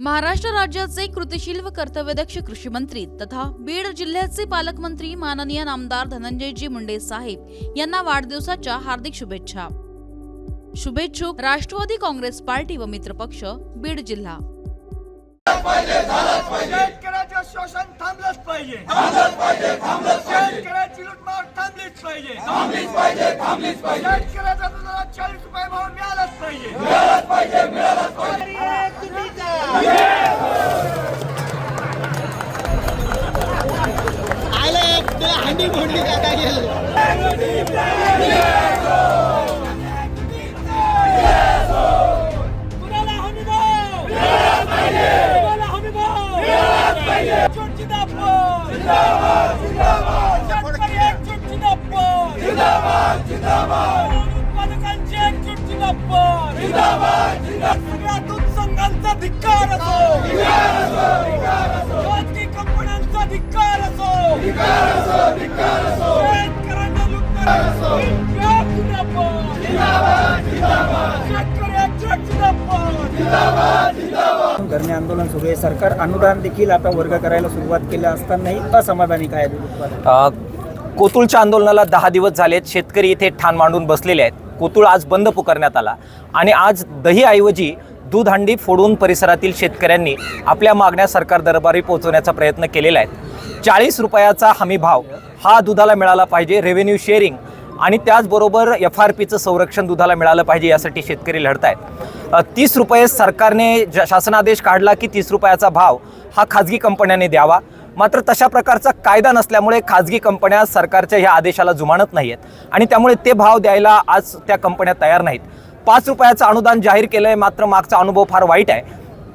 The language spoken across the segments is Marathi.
महाराष्ट्र राज्याचे कृतिशील व कर्तव्यदक्ष कृषी मंत्री तथा बीड जिल्ह्याचे पालकमंत्री माननीय नामदार धनंजयजी मुंडे साहेब यांना वाढदिवसाच्या हार्दिक शुभेच्छा. शुभेच्छुक राष्ट्रवादी काँग्रेस पार्टी व मित्रपक्ष बीड जिल्हा. शेतकऱ्याचं शोषण थांबलंच पाहिजे. शेतकऱ्याची लुटमार थांबलीच पाहिजे. थांबलीच पाहिजे थांबलीच पाहिजे. शेतकऱ्याचा दुधाला चाळीस रुपये भाव मिळालाच पाहिजे. उत्पादकांची एकजूट जिंदाबाद सगळ्या दूध संघांचा धिक्कार असो. खाजगी धिक्कार असो. शेतकऱ्यांना जिंदाबाद जिंदाबाद. आंदोलन सुरू आहे. सरकार अनुदान देखील आता वर्ग करायला सुरुवात केली असतानाही असमाधानी काय? कोतुळच्या आंदोलनाला दहा दिवस झालेत. शेतकरी इथे ठाण मांडून बसलेले आहेत. कोतुळ आज बंद पुकारण्यात आला. आणि आज दहीऐवजी दूधहंडी फोडून परिसरातील शेतकऱ्यांनी आपल्या मागण्या सरकार दरबारी पोहोचवण्याचा प्रयत्न केलेला आहे. चाळीस रुपयाचा हमी भाव हा दुधाला मिळाला पाहिजे रेव्हेन्यू शेअरिंग आणि त्याचबरोबर एफ आर पीचं संरक्षण दुधाला मिळालं पाहिजे यासाठी शेतकरी लढत आहेत तीस रुपये सरकारने ज शासनादेश काढला की तीस रुपयाचा भाव हा खाजगी कंपन्यांनी द्यावा. मात्र तशा प्रकारचा कायदा नसल्यामुळे खाजगी कंपन्या सरकारच्या ह्या आदेशाला जुमानत नाही आहेत आणि त्यामुळे ते भाव द्यायला आज त्या कंपन्या तयार नाहीत. पाच रुपयाचं अनुदान जाहीर केलं आहे मात्र मागचा अनुभव फार वाईट आहे.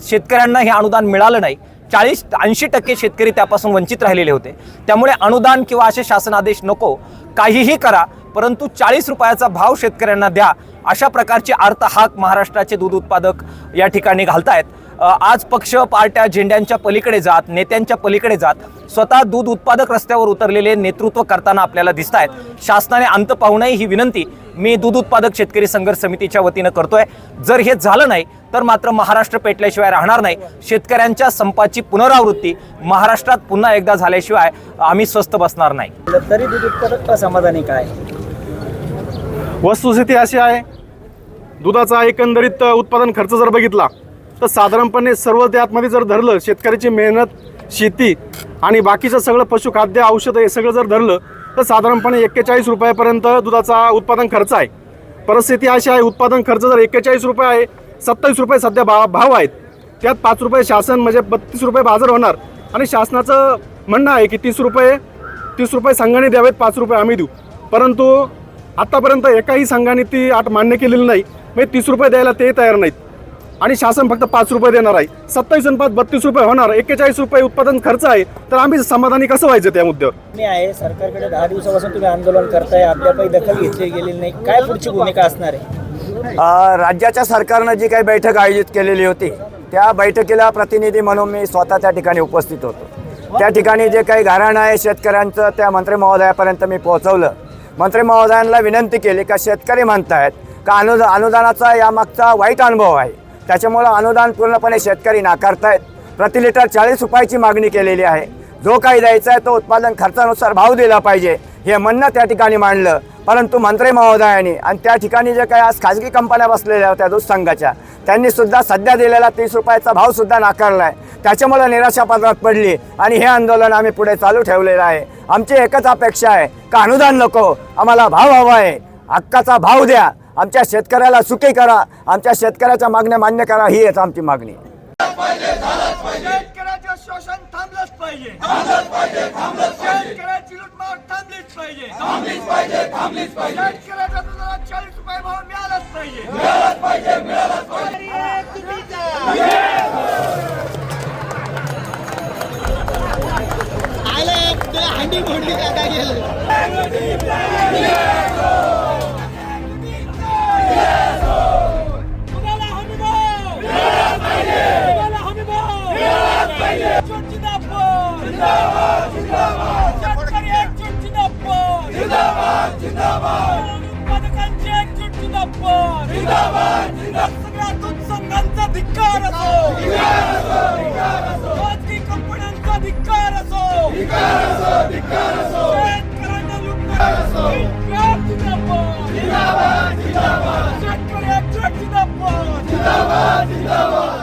शेतकऱ्यांना हे अनुदान मिळालं नाही. चाळीस ऐंशी टक्के शेतकरी त्यापासून वंचित राहिलेले होते. त्यामुळे अनुदान किंवा असे शासनादेश नको. काहीही करा परंतु चाळीस रुपयाचा भाव शेतकऱ्यांना द्या. अशा प्रकारची अर्थ हाक महाराष्ट्राचे दूध उत्पादक या ठिकाणी घालतायत. आज पक्ष पार्ट्या झेंड्यांच्या पलीकडे जात नेत्यांच्या पलीकडे जात स्वतः दूध उत्पादक रस्त्यावर उतरलेले नेतृत्व करताना आपल्याला दिसत आहेत शासनाने अंत पाहू नये ही विनंती. मी दूध उत्पादक शेतकरी संघर्ष समितीच्या वतीनं करतोय. जर हे झालं नाही तर मात्र महाराष्ट्र पेटल्याशिवाय राहणार नाही. शेतकऱ्यांच्या संपाची पुनरावृत्ती महाराष्ट्रात पुन्हा एकदा झाल्याशिवाय आम्ही स्वस्थ बसणार नाही. तरी दूध उत्पादक असमाधानी काय? वस्तुस्थिती अशी आहे दुधाचा एकंदरीत उत्पादन खर्च जर बघितला तर साधारणपणे सर्व त्यातमध्ये जर धरलं शेतकऱ्याची मेहनत शेती आणि बाकीचं सगळं पशुखाद्य औषधं हे सगळं जर धरलं तर साधारणपणे एक्केचाळीस रुपयापर्यंत दुधाचा उत्पादन खर्च आहे. परिस्थिती अशी आहे उत्पादन खर्च जर एक्केचाळीस रुपये आहे सत्तावीस रुपये सध्या भा भाव आहेत. त्यात पाच रुपये शासन म्हणजे बत्तीस रुपये बाजार होणार. आणि शासनाचं म्हणणं आहे की तीस रुपये तीस रुपये संघाने द्यावेत पाच रुपये आम्ही देऊ. परंतु आत्तापर्यंत एकाही संघाने ती अट मान्य केलेली नाही. म्हणजे तीस रुपये द्यायला ते तयार नाहीत. आणि शासन फक्त पाच रुपये देणार आहे. सत्तावीस आणि पाच बत्तीस रुपये होणार एक्केचाळीस रुपये उत्पादन खर्च आहे. तर आम्ही समाधानी कसं व्हायचं त्या मुद्द्यावर? मी आहे सरकारकडे दहा दिवसापासून तुम्ही आंदोलन करताय अद्यापही दखल घेतली गेलेली नाही. काय पुढची भूमिका असणार आहे? अ, राज्याच्या सरकारनं जी काही बैठक आयोजित केलेली होती त्या बैठकीला प्रतिनिधी म्हणून मी स्वतः त्या ठिकाणी उपस्थित होतो. त्या ठिकाणी जे काही घराणं आहे शेतकऱ्यांचं त्या मंत्री महोदयापर्यंत मी पोहोचवलं. मंत्री महोदयांना विनंती केली का शेतकरी म्हणतायत का अनुदा अनुदानाचा यामागचा वाईट अनुभव आहे? त्याच्यामुळं अनुदान पूर्णपणे शेतकरी नाकारतायत. प्रति लिटर चाळीस रुपयाची मागणी केलेली आहे. जो काही द्यायचा आहे तो उत्पादन खर्चानुसार भाव दिला पाहिजे हे म्हणणं त्या ठिकाणी मांडलं. परंतु मंत्री महोदयांनी आणि त्या ठिकाणी जे काही आज खाजगी कंपन्या बसलेल्या होत्या दूध संघाच्या त्यांनी सुद्धा सध्या दिलेला तीस रुपयाचा भाव सुद्धा नाकारला आहे. त्याच्यामुळे निराशा पत्रात पडली आणि हे आंदोलन आम्ही पुढे चालू ठेवलेलं आहे. आमची एकच अपेक्षा आहे का अनुदान नको? आम्हाला भाव हवा आहे. हक्काचा भाव द्या. आमच्या शेतकऱ्याला सुखी करा आमच्या शेतकऱ्याच्या मागण्या मान्य करा ही आहे आमची मागणी. शेतकऱ्याचं शोषण थांबलंच पाहिजे. शेतकऱ्याची लुटमार थांबलीच दुधाला चाळीस रुपये भाव मिळालाच हंडी जिंदाबाद! जिंदाबाद! सगळ्या संघांचा धिक्कार असो! खाजगी कंपन्यांचा धिक्कार असो!